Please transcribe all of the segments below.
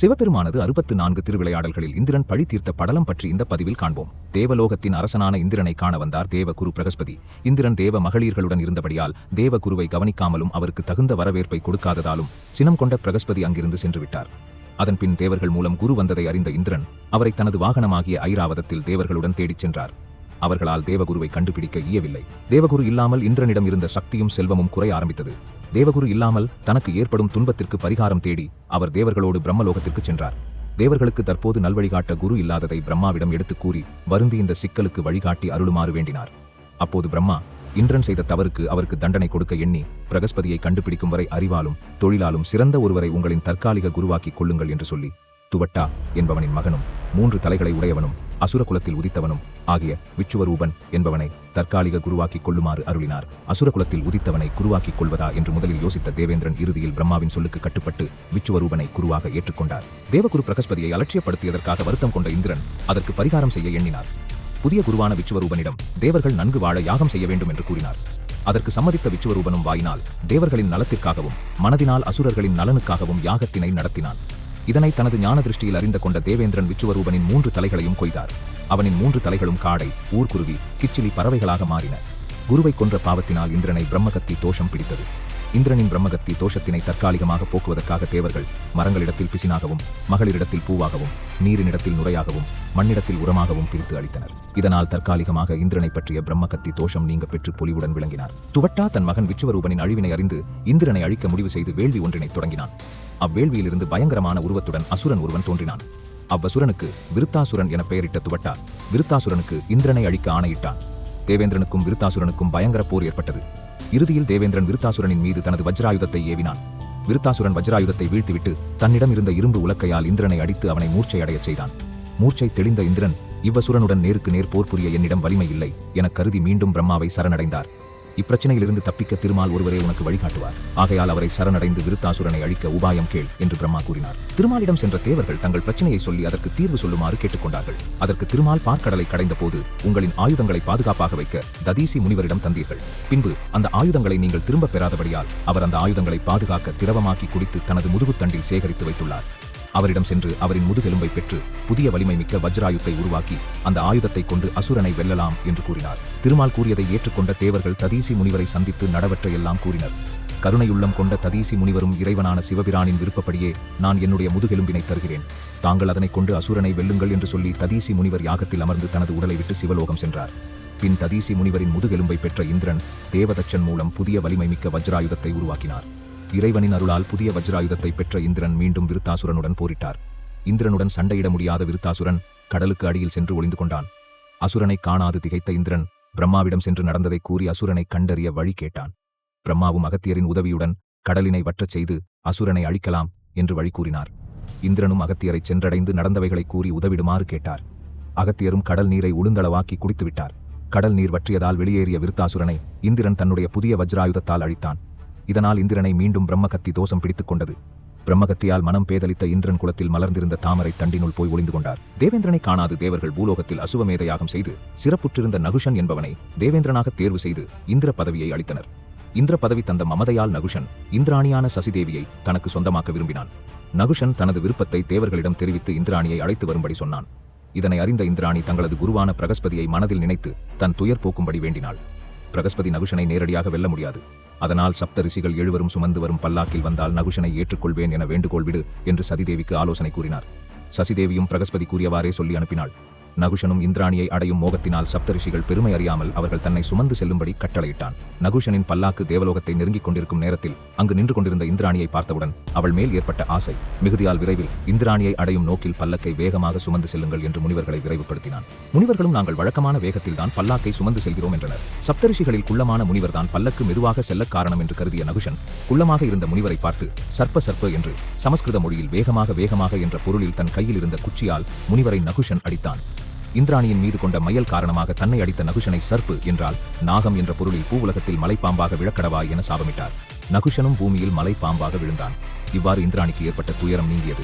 சிவபெருமானது அறுபத்து நான்கு திருவிளையாடல்களில் இந்திரன் பழி தீர்த்த படலம் பற்றி இந்த பதிவில் காண்போம். தேவலோகத்தின் அரசனான இந்திரனை காண வந்தார் தேவகுரு பிரகஸ்பதி. இந்திரன் தேவ மகளிர்களுடன் இருந்தபடியால் தேவகுருவை கவனிக்காமலும் அவருக்கு தகுந்த வரவேற்பை கொடுக்காததாலும் சினம் கொண்ட பிரகஸ்பதி அங்கிருந்து சென்று விட்டார். அதன் பின் தேவர்கள் மூலம் குரு வந்ததை அறிந்த இந்திரன் அவரை தனது வாகனமாகிய ஐராவதத்தில் தேவர்களுடன் தேடிச் சென்றார். அவர்களால் தேவகுருவை கண்டுபிடிக்க இயவில்லை. தேவகுரு இல்லாமல் இந்திரனிடம் இருந்த சக்தியும் செல்வமும் குறைய ஆரம்பித்தது. தேவகுரு இல்லாமல் தனக்கு ஏற்படும் துன்பத்திற்கு பரிகாரம் தேடி அவர் தேவர்களோடு பிரம்மலோகத்திற்கு சென்றார். தேவர்களுக்கு தற்போது நல்வழிகாட்ட குரு இல்லாததை பிரம்மாவிடம் எடுத்துக் கூறி வருந்தி இந்த சிக்கலுக்கு வழிகாட்டி அருளுமாறு வேண்டினார். அப்போது பிரம்மா இந்திரன் செய்த தவறுக்கு அவருக்கு தண்டனை கொடுக்க எண்ணி பிரகஸ்பதியை கண்டுபிடிக்கும் வரை அறிவாலும் தொழிலாலும் சிறந்த ஒருவரை உங்களின் தற்காலிக குருவாக்கிக் கொள்ளுங்கள் என்று சொல்லி துவட்டா என்பவனின் மகனும் மூன்று தலைகளை உடையவனும் அசுர குலத்தில் உதித்தவனும் ஆகிய விச்சுவரூபன் என்பவனை தற்காலிக குருவாக்கிக் கொள்ளுமாறு அருளினார். அசுரகுலத்தில் உதித்தவனை குருவாக்கிக் கொள்வதா என்று முதலில் யோசித்த தேவேந்திரன் இறுதியில் பிரம்மாவின் சொல்லுக்கு கட்டுப்பட்டு விச்சுவரூபனை குருவாக ஏற்றுக்கொண்டார். தேவகுரு பிரகஸ்பதியை அலட்சியப்படுத்தியதற்காக வருத்தம் கொண்ட இந்திரன் அதற்கு பரிகாரம் செய்ய எண்ணினார். புதிய குருவான விச்சுவரூபனிடம் தேவர்கள் நன்கு வாழ யாகம் செய்ய வேண்டும் என்று கூறினார். அதற்கு சம்மதித்த விச்சுவரூபனும் வாயினால் தேவர்களின் நலத்திற்காகவும் மனதினால் அசுரர்களின் நலனுக்காகவும் யாகத்தினை நடத்தினான். இதனை தனது ஞான திருஷ்டியில் அறிந்து கொண்ட தேவேந்திரன் விச்சுவரூபனின் மூன்று தலைகளையும் கொய்தார். அவனின் மூன்று தலைகளும் காடை ஊர்க்குருவி கிச்சிலி பறவைகளாக மாறின. குருவை கொன்ற பாவத்தினால் இந்திரனை பிரம்மகத்தி தோஷம் பிடித்தது. இந்திரனின் பிரம்மகத்தி தோஷத்தினை தற்காலிகமாக போக்குவதற்காக தேவர்கள் மரங்களிடத்தில் பிசினாகவும் மகளிரிடத்தில் பூவாகவும் நீரினிடத்தில் நுரையாகவும் மண்ணிடத்தில் உரமாகவும் பிரித்து அளித்தனர். இதனால் தற்காலிகமாக இந்திரனை பற்றிய பிரம்மகத்தி தோஷம் நீங்க பெற்று பொலிவுடன் விளங்கினார். துவட்டா தன் மகன் விச்சுவரூபனின் அழிவினை அறிந்து இந்திரனை அழிக்க முடிவு செய்து வேள்வி ஒன்றினை தொடங்கினான். அவ்வேள்வியிலிருந்து பயங்கரமான உருவத்துடன் அசுரன் ஒருவன் தோன்றினான். அவ்வசுரனுக்கு விருத்தாசுரன் என பெயரிட்ட துவட்டா விருத்தாசுரனுக்கு இந்திரனை அழிக்க ஆணையிட்டான். தேவேந்திரனுக்கும் விருத்தாசுரனுக்கும் பயங்கர போர் ஏற்பட்டது. இறுதியில் தேவேந்திரன் விருத்தாசுரனின் மீது தனது வஜ்ராயுதத்தை ஏவினான். விருத்தாசுரன் வஜ்ராயுதத்தை வீழ்த்திவிட்டு தன்னிடம் இருந்த இரும்பு உலக்கையால் இந்திரனை அடித்து அவனை மூர்ச்சை அடையச் செய்தான். மூர்ச்சை தெளிந்த இந்திரன் இவ்வசுரனுடன் நேருக்கு நேர் போர் புரிய என்னிடம் வலிமை இல்லை எனக் கருதி மீண்டும் பிரம்மாவை சரணடைந்தார். இப்பிரச்சனையிலிருந்து தப்பிக்க திருமால் ஒருவரே உனக்கு வழிகாட்டுவார். ஆகையால் அவரை சரணடைந்து விருத்தாசுரனை அழிக்க உபாயம் கேள் என்று பிரம்மா கூறினார். திருமாலிடம் சென்ற தேவர்கள் தங்கள் பிரச்சனையை சொல்லி அதற்கு தீர்வு சொல்லுமாறு கேட்டுக்கொண்டார்கள். அதற்கு திருமால் பார்க்கடலை கடைந்த போது உங்களின் ஆயுதங்களை பாதுகாப்பாக வைக்க ததீசி முனிவரிடம் தந்தீர்கள். பின்பு அந்த ஆயுதங்களை நீங்கள் திரும்பப் பெறாதபடியால் அவர் அந்த ஆயுதங்களை பாதுகாக்க திரவமாக்கி குடித்து தனது முதுகுத்தண்டில் சேகரித்து வைத்துள்ளார். அவரிடம் சென்று அவரின் முதுகெலும்பை பெற்று புதிய வலிமை மிக்க வஜ்ராயுத்தை உருவாக்கி அந்த ஆயுதத்தை கொண்டு அசுரனை வெல்லலாம் என்று கூறினார். திருமால் கூறியதை ஏற்றுக்கொண்ட தேவர்கள் ததீசி முனிவரை சந்தித்து நடவற்றையெல்லாம் கூறினர். கருணையுள்ளம் கொண்ட ததீசி முனிவரும் இறைவனான சிவபிரானின் விருப்பப்படியே நான் என்னுடைய முதுகெலும்பினை தருகிறேன். தாங்கள் அதனைக் கொண்டு அசுரனை வெல்லுங்கள் என்று சொல்லி ததீசி முனிவர் யாகத்தில் அமர்ந்து தனது உடலை விட்டு சிவலோகம் சென்றார். பின் ததீசி முனிவரின் முதுகெலும்பை பெற்ற இந்திரன் தேவதச்சன் மூலம் புதிய வலிமை மிக்க வஜ்ராயுதத்தை உருவாக்கினார். இறைவனின் அருளால் புதிய வஜ்ராயுதத்தை பெற்ற இந்திரன் மீண்டும் விருத்தாசுரனுடன் போரிட்டார். இந்திரனுடன் சண்டையிட முடியாத விருத்தாசுரன் கடலுக்கு அடியில் சென்று ஒளிந்து கொண்டான். அசுரனை காணாது திகைத்த இந்திரன் பிரம்மாவிடம் சென்று நடந்ததை கூறி அசுரனை கண்டறிய வழி கேட்டான். பிரம்மாவும் அகத்தியரின் உதவியுடன் கடலினை வற்றச் செய்து அசுரனை அழிக்கலாம் என்று வழி கூறினார். இந்திரனும் அகத்தியரை சென்றடைந்து நடந்தவைகளை கூறி உதவிடுமாறு கேட்டார். அகத்தியரும் கடல் நீரை உளுந்தளவாக்கி குடித்துவிட்டார். கடல் நீர் வற்றியதால் வெளியேறிய விருத்தாசுரனை இந்திரன் தன்னுடைய புதிய வஜ்ராயுதத்தால் அழித்தான். இதனால் இந்திரனை மீண்டும் பிரம்மகத்தி தோஷம் பிடித்துக் கொண்டது. பிரம்மகத்தியால் மனம் பேதலித்த இந்திரன் குலத்தில் மலர்ந்திருந்த தாமரை தண்டினுள் போய் ஒளிந்து கொண்டார். தேவேந்திரனை காணாது தேவர்கள் பூலோகத்தில் அசுவமேத யாகம் செய்து சிறப்புற்றிருந்த நகுஷன் என்பவனை தேவேந்திரனாக தேர்வு செய்து இந்திர பதவியை அளித்தனர். இந்திர பதவி தந்த மமதையால் நகுஷன் இந்திராணியான சசிதேவியை தனக்கு சொந்தமாக்க விரும்பினான். நகுஷன் தனது விருப்பத்தை தேவர்களிடம் தெரிவித்து இந்திராணியை அழைத்து வரும்படி சொன்னான். இதனை அறிந்த இந்திராணி தங்களது குருவான பிரகஸ்பதியை மனதில் நினைத்து தன் துயர் போக்கும்படி வேண்டினாள். பிரகஸ்பதி நகுஷனை நேரடியாக வெல்ல முடியாது. அதனால் சப்த ரிஷிகள் எழுவரும் சுமந்து வரும் பல்லாக்கில் வந்தால் நகுஷனை ஏற்றுக்கொள்வேன் என வேண்டுகோள் விடு என்று சதிதேவிக்கு ஆலோசனை கூறினார். சசிதேவியும் பிரகஸ்பதி கூறியவாறே சொல்லி அனுப்பினாள். நகுஷனும் இந்திராணியை அடையும் மோகத்தினால் சப்தரிஷிகள் பெருமை அறியாமல் அவர்கள் தன்னை சுமந்து செல்லும்படி கட்டளையிட்டான். நகுஷனின் பல்லாக்கு தேவலோகத்தை நெருங்கிக் கொண்டிருக்கும் நேரத்தில் அங்கு நின்று கொண்டிருந்த இந்திராணியை பார்த்தவுடன் அவள் மேல் ஏற்பட்ட ஆசை மிகுதியால் விரைவில் இந்திராணியை அடையும் நோக்கில் பல்லக்கை வேகமாக சுமந்து செல்லுங்கள் என்று முனிவர்களை விரைவுபடுத்தினான். முனிவர்களும் நாங்கள் வழக்கமான வேகத்தில் தான் பல்லாக்கை சுமந்து செல்கிறோம் என்றனர். சப்தரிஷிகளில் குள்ளமான முனிவர் தான் பல்லக்கு மெதுவாக செல்ல காரணம் என்று கருதிய நகுஷன் குள்ளமாக இருந்த முனிவரை பார்த்து சர்ப்ப சர்ப்ப என்று சமஸ்கிருத மொழியில் வேகமாக வேகமாக என்ற பொருளில் தன் கையில் இருந்த குச்சியால் முனிவரை நகுஷன் அடித்தான். இந்திராணியின் மீது கொண்ட மயல் காரணமாக தன்னை அடித்த நகுஷனை சர்ப்பு என்றால் நாகம் என்ற பொருளில் பூவுலகத்தில் மலைப்பாம்பாக விழக்கடவா என சாபமிட்டார். நகுஷனும் பூமியில் மலைப்பாம்பாக விழுந்தான். இவ்வாறு இந்திராணிக்கு ஏற்பட்ட துயரம் நீங்கியது.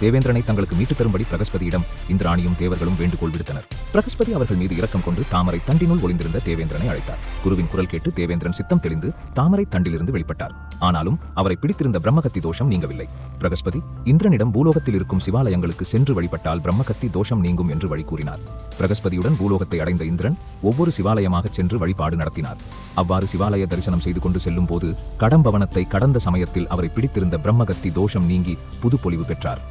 தேவேந்திரனை தங்களுக்கு மீட்டுத் தரும்படி பிரகஸ்பதியிடம் இந்திராணியும் தேவர்களும் வேண்டுகோள் விடுத்தனர். பிரகஸ்பதி அவர்கள் மீது இரக்கம் கொண்டு தாமரை தண்டினுள் ஒளிந்திருந்த தேவேந்திரனை அழைத்தார். குருவின் குரல் கேட்டு தேவேந்திரன் சித்தம் தெளிந்து தாமரை தண்டிலிருந்து வெளிப்பட்டார். ஆனாலும் அவரை பிடித்திருந்த பிரம்மகத்தி தோஷம் நீங்கவில்லை. பிரகஸ்பதி இந்திரனிடம் பூலோகத்தில் இருக்கும் சிவாலயங்களுக்கு சென்று வழிபட்டால் பிரம்மகத்தி தோஷம் நீங்கும் என்று வழி கூறினார். பிரகஸ்பதியுடன் பூலோகத்தை அடைந்த இந்திரன் ஒவ்வொரு சிவாலயமாகச் சென்று வழிபாடு நடத்தினார். அவ்வாறு சிவாலய தரிசனம் செய்து கொண்டு செல்லும் போது கடம்பவனத்தை கடந்த சமயத்தில் அவரை பிடித்திருந்த பிரம்மகத்தி தோஷம் நீங்கி புதுப்பொலிவு பெற்றார்.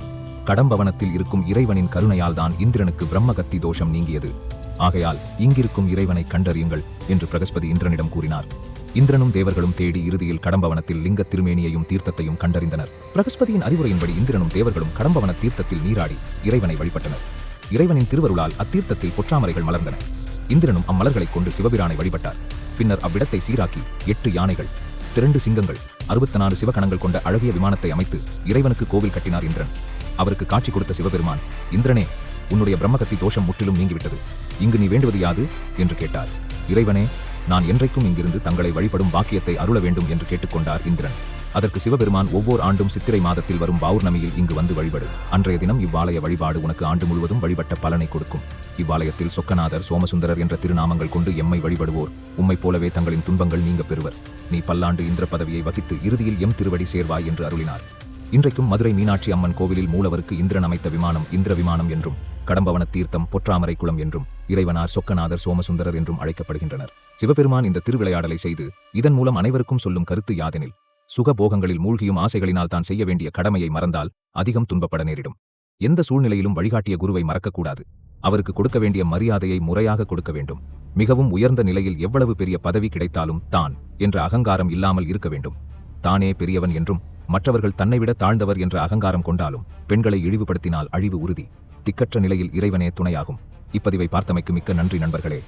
கடம்பவனத்தில் இருக்கும் இறைவனின் கருணையால் தான் இந்திரனுக்கு பிரம்மகத்தி தோஷம் நீங்கியது. ஆகையால் இங்கிருக்கும் இறைவனை கண்டறியுங்கள் என்று பிரகஸ்பதி இந்திரனிடம் கூறினார். இந்திரனும் தேவர்களும் தேடி இறுதியில் கடம்பவனத்தில் லிங்க திருமேனியையும் தீர்த்தத்தையும் கண்டறிந்தனர். பிரகஸ்பதியின் அறிவுரையின்படி இந்திரனும் தேவர்களும் கடம்பவன தீர்த்தத்தில் நீராடி இறைவனை வழிபட்டனர். இறைவனின் திருவருளால் அத்தீர்த்தத்தில் பொற்றாமரைகள் மலர்ந்தன. இந்திரனும் அம்மலர்களைக் கொண்டு சிவபிரானை வழிபட்டார். பின்னர் அவ்விடத்தை சீராக்கி எட்டு யானைகள் திரண்டு சிங்கங்கள் அறுபத்தி நாலு சிவகணங்கள் கொண்ட அழகிய விமானத்தை அமைத்து இறைவனுக்கு கோவில் கட்டினார் இந்திரன். அவருக்கு காட்சி கொடுத்த சிவபெருமான் இந்திரனே உன்னுடைய பிரம்மகத்தி தோஷம் முற்றிலும் நீங்கிவிட்டது. இங்கு நீ வேண்டுவது யாது? என்று கேட்டார். இறைவனே நான் என்றைக்கும் இங்கிருந்து தங்களை வழிபடும் பாக்கியத்தை அருள வேண்டும் என்று கேட்டுக்கொண்டார் இந்திரன். அதற்கு சிவபெருமான் ஒவ்வொரு ஆண்டும் சித்திரை மாதத்தில் வரும் பௌர்ணமியில் இங்கு வந்து வழிபடு. அன்றைய தினம் இவ்வாலய வழிபாடு உனக்கு ஆண்டு முழுவதும் வழிபட்ட பலனை கொடுக்கும். இவ்வாலயத்தில் சொக்கநாதர் சோமசுந்தரர் என்ற திருநாமங்கள் கொண்டு எம்மை வழிபடுவோர். உம்மைப் போலவே தங்களின் துன்பங்கள் நீங்க பெறுவர். நீ பல்லாண்டு இந்திர பதவியை வகித்து இறுதியில் எம் திருவடி சேர்வாய் என்று அருளினார். இன்றைக்கும் மதுரை மீனாட்சி அம்மன் கோவிலில் மூலவருக்கு இந்திரன் அமைத்த விமானம் இந்திர விமானம் என்றும் கடம்பவன தீர்த்தம் பொற்றாமரை குளம் என்றும் இறைவனார் சொக்கநாதர் சோமசுந்தரர் என்றும் அழைக்கப்படுகின்றனர். சிவபெருமான் இந்த திருவிளையாடலை செய்து இதன் மூலம் அனைவருக்கும் சொல்லும் கருத்து யாதெனில் சுகபோகங்களில் மூழ்கியும் ஆசைகளினால் தான் செய்ய வேண்டிய கடமையை மறந்தால் அதிகம் துன்பப்பட நேரிடும். எந்த சூழ்நிலையிலும் வழிகாட்டிய குருவை மறக்கக்கூடாது. அவருக்கு கொடுக்க வேண்டிய மரியாதையை முறையாக கொடுக்க வேண்டும். மிகவும் உயர்ந்த நிலையில் எவ்வளவு பெரிய பதவி கிடைத்தாலும் தான் என்ற அகங்காரம் இல்லாமல் இருக்க வேண்டும். தானே பெரியவன் என்றும் மற்றவர்கள் தன்னைவிட தாழ்ந்தவர் என்ற அகங்காரம் கொண்டாலும் பெண்களை இழிவுபடுத்தினால் அழிவு உறுதி. திக்கற்ற நிலையில் இறைவனே துணையாகும். இப்பதிவை பார்த்தமைக்கு மிக்க நன்றி நண்பர்களே.